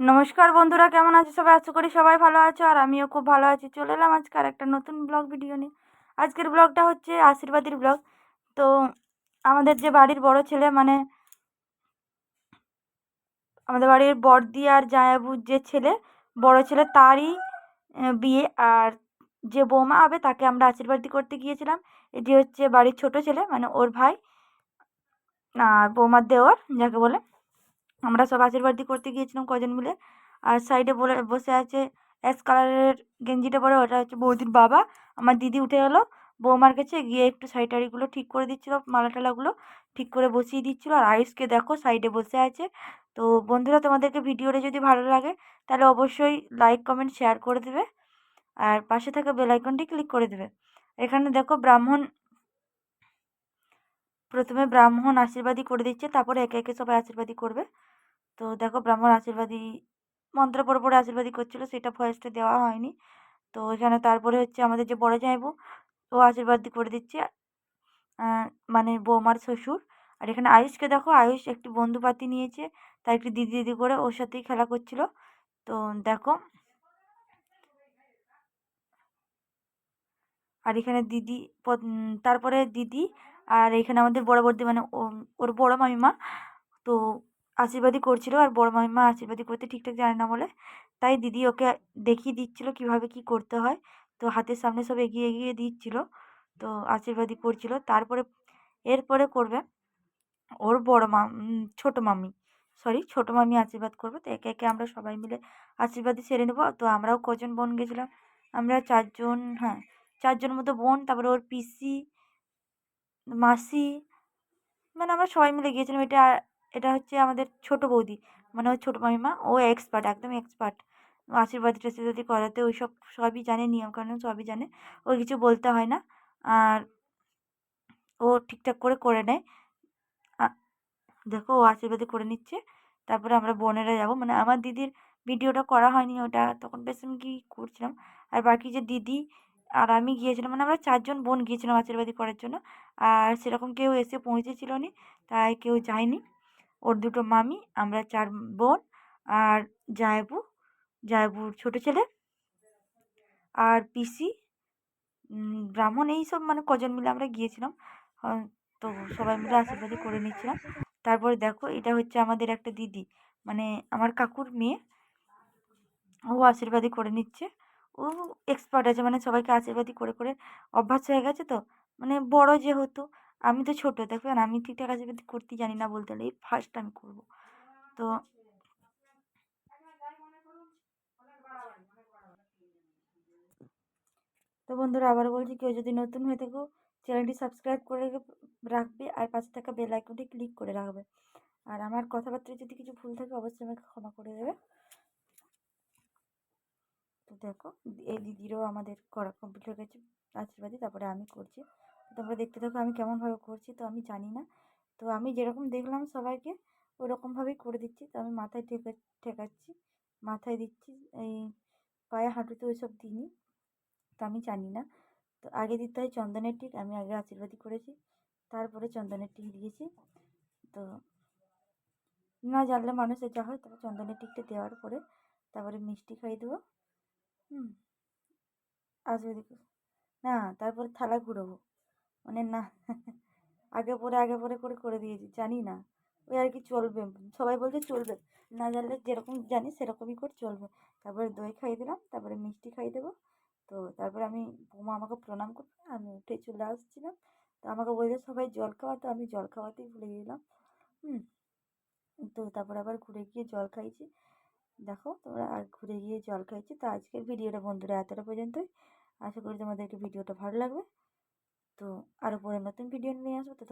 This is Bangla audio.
নমস্কার বন্ধুরা, কেমন আছো সবাই? আশা করি সবাই ভালো আছো আর আমিও খুব ভালো আছি। চলে এলাম আজকে আর একটা নতুন ব্লগ ভিডিও নিয়ে। আজকের ব্লগটা হচ্ছে আশীর্বাদের ব্লগ। তো আমাদের যে বাড়ির বড় ছেলে মানে আমাদের বাড়ির বড়দি আর জায়াবুর যে ছেলে, বড় ছেলে তারই বিয়ে আর যে বৌমা হবে তাকে আমরা আশীর্বাদী করতে গিয়েছিলাম। এটি হচ্ছে বাড়ির ছোট ছেলে মানে ওর ভাই, আর বৌমার দেওর, যাকে বলে আমরা সব আশীর্বাদী করতে গিয়েছিলাম কজন মিলে। আর সাইডে বলে, বসে আছে অ্যাশ কালারের গেঞ্জিটা পরে, ওটা হচ্ছে বৌদির বাবা। আমার দিদি উঠে গেলো বৌমার কাছে গিয়ে একটু শাড়ি টাড়িগুলো ঠিক করে দিচ্ছিল, মালা টালাগুলো ঠিক করে বসিয়ে দিচ্ছিল। আর আয়ুষকে দেখো সাইডে বসে আছে। তো বন্ধুরা, তোমাদেরকে ভিডিওটা যদি ভালো লাগে, তাহলে অবশ্যই লাইক কমেন্ট শেয়ার করে দেবে। আর পাশে থাকা বেল আইকনটি ক্লিক করে দেবে। এখানে দেখো ব্রাহ্মণ প্রথমে ব্রাহ্মণ আশীর্বাদী করে দিচ্ছে, তারপরে একে একে সবাই আশীর্বাদী করবে। তো দেখো ব্রাহ্মণ আশীর্বাদী মন্ত্র পড়ে পড়ে আশীর্বাদী করছিল, সেটা ভয়েসটা দেওয়া হয়নি। তো এখানে তারপরে হচ্ছে আমাদের যে বড় জামাইবু, ও আশীর্বাদ করে দিচ্ছে মানে বৌমার শ্বশুর। আর এখানে আয়ুষকে দেখো, আয়ুষ একটি বন্ধু পাতি নিয়েছে তার একটি দিদি দিদি করে ওর সাথেই খেলা করছিল। তো দেখো, আর এখানে দিদি তারপরে দিদি আর এখানে আমাদের বড়দি মানে ওর বড় মামিমা তো আশীর্বাদই করছিল আর বড় মামিমা আশীর্বাদই করতে ঠিকঠাক জানে না বলে। তাই দিদি ওকে দেখিয়ে দিচ্ছিল কীভাবে কি করতে হয়। তো হাতের সামনে সব এগিয়ে এগিয়ে দিচ্ছিল। তো আশীর্বাদই করছিল। তারপরে এরপরে করবে ওর বড় মা উম, ছোট মামি। সরি ছোট মামি আশীর্বাদ করবে। তো একে একে আমরা সবাই মিলে আশীর্বাদই সেরে নেব। তো আমরাও কজন বোন গেছিলাম। আমরা চারজন হ্যাঁ চারজন মতো বোন। তারপরে ওর পিসি মাসি মানে আমরা সবাই মিলে গিয়েছিলাম। এটা এটা হচ্ছে আমাদের ছোট বৌদি মানে ওর ছোটো মামিমা, ও এক্সপার্ট একদম এক্সপার্ট আশীর্বাদ টাশীর্বাদি করাতে ওই সব, সবই জানে, নিয়মকানুন সবই জানে, ও কিছু বলতে হয় না। আর ও ঠিকঠাক করে করে নেয়। দেখো ও আশীর্বাদী করে নিচ্ছে। তারপরে আমরা বোনেরা যাব। মানে আমার দিদির ভিডিওটা করা হয়নি ওটা, তখন বেশ আমি কি করছিলাম। আর বাকি যে দিদি আর আমি গিয়েছিলাম মানে আমরা চারজন বোন গিয়েছিলাম আশীর্বাদী করার জন্য। আর সেরকম কেউ এসে পৌঁছেছিল নি তাই কেউ যায়নি। ওর দুটো মামি, আমরা চার বোন আর জায়বু, জায়বুর ছোটো ছেলে আর পিসি ব্রাহ্মণ এই সব মানে কজন মিলে আমরা গিয়েছিলাম। তো সবাই মিলে আশীর্বাদই করে নিচ্ছিলাম তারপরে দেখো, এটা হচ্ছে আমাদের একটা দিদি মানে আমার কাকুর মেয়ে। ও আশীর্বাদই করে নিচ্ছে। ও এক্সপার্ট আছে মানে সবাইকে আশীর্বাদই করে করে অভ্যাস হয়ে গেছে তো। মানে বড় যেহেতু, আমি তো ছোটো, দেখবেন আমি ঠিকঠাক আশীর্বাদ করতে জানি না বলতে গেলে, এই ফার্স্ট আমি করব। তো তো বন্ধুরা আবার বলছি, কেউ যদি নতুন হয়ে থাকো চ্যানেলটি সাবস্ক্রাইব করে রাখবে, আর পাশে থাকা বেল আইকনটি ক্লিক করে রাখবে। আর আমার কথাবার্তায় যদি কিছু ভুল থাকে, অবশ্যই আমাকে ক্ষমা করে দেবে। তো দেখো, এই দিদিরও আমাদের করা কমপ্লিট হয়ে গেছে আশীর্বাদী তারপরে আমি করছি। তো তোমরা দেখতে থাকো আমি কেমনভাবে করছি, তো আমি জানি না। তো আমি যেরকম দেখলাম সবাইকে, ওরকমভাবেই করে দিচ্ছি। তো আমি মাথায় ঠেকা, ঠেকাচ্ছি, মাথায় দিচ্ছি, এই পায়ে হাঁটুতে ওইসব দিইনি, তো আমি জানি না। তো আগে দিতে হয় চন্দনের টিক, আমি আগে আশীর্বাদী করেছি, তারপরে চন্দনের টিক দিয়েছি। তো না জানলে মানুষের যা হয় তবে চন্দনের টিকটা দেওয়ার পরে তারপরে মিষ্টি খাইয়ে দেবো। হুম আশীর্বাদী করে- না, তারপরে থালা ঘুরোবো। মানে না, আগে পরে আগে পরে করে করে দিয়েছি, জানি না। ওই আর কি চলবে, সবাই বলছে চলবে। না জানলে যেরকম জানি সেরকমই করে চলবে। তারপরে দই খাইয়ে দিলাম, তারপরে মিষ্টি খাইয়ে দেবো। তো তারপরে আমি বৌমা আমাকে প্রণাম করবে, আমি উঠে চলে আসছিলাম। তো আমাকে বলছে সবাই জল খাওয়া তো আমি জল খাওয়াতেই ভুলে গেলাম। হুম, তো তারপরে আবার ঘুরে গিয়ে জল খাইছি। দেখো তোমরা আর ঘুরে গিয়ে জল খাইছি। তো আজকের ভিডিওটা বন্ধুরা এতটা পর্যন্তই। আশা করি তোমাদেরকে ভিডিওটা ভালো লাগবে। তো আরও পরে নতুন ভিডিও নিয়ে আসব। তো